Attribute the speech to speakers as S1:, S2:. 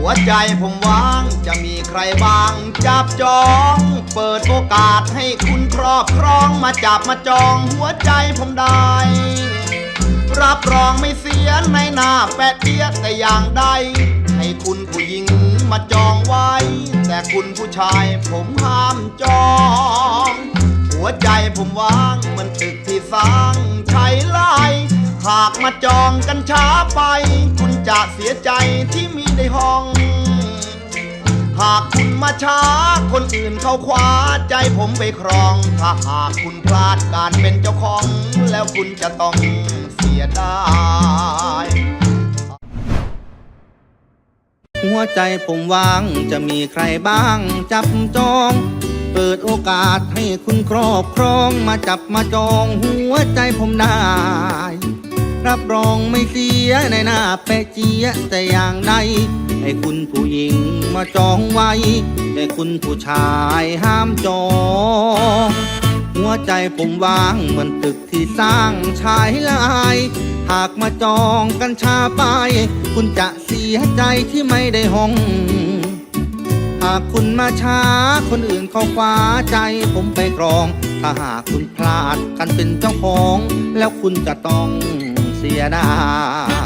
S1: หัวใจผมว่างจะมีใครบ้าง จับจอง เปิดโอกาสให้คุณครอบครองมาจับมาจองหัวใจผมได้ รับรองไม่เสียในหน้าแปะเดียแต่อย่างใด ให้คุณผู้หญิงมาจองไว้ แต่คุณผู้ชายผมห้ามจอง หัวใจผมว่างเหมันตึกที่สร้างใช้ไล่หากมาจองกันช้าไปคุ จะเสียใจที่มีได้ห้อง หากคุณมาช้า คนอื่นเขาคว้าใจผมไปครอง ถ้าหากคุณพลาดการเป็นเจ้าของ แล้วคุณจะต้องเสียดาย
S2: หัวใจผมว่างจะมีใครบ้างจับจอง เปิดโอกาสให้คุณครอบครองมาจับมาจอง หัวใจผมได้ รับรองไม่เสีย ยในหน้าแปะเจียะแต่อย่างใดให้คุณผู้หญิงมาจองไว้ แต่คุณผู้ชายห้ามจอง หัวใจผมว่างเหมือนตึกที่สร้างชายลาย หากมาจองกันช้าไป คุณจะเสียใจที่ไม่ได้ห้อง หากคุณมาช้าคนอื่นเขาคว้าใจผมไปครอง ถ้าหากคุณพลาดกันเป็นเจ้าของ แล้วคุณจะต้องเสียดาย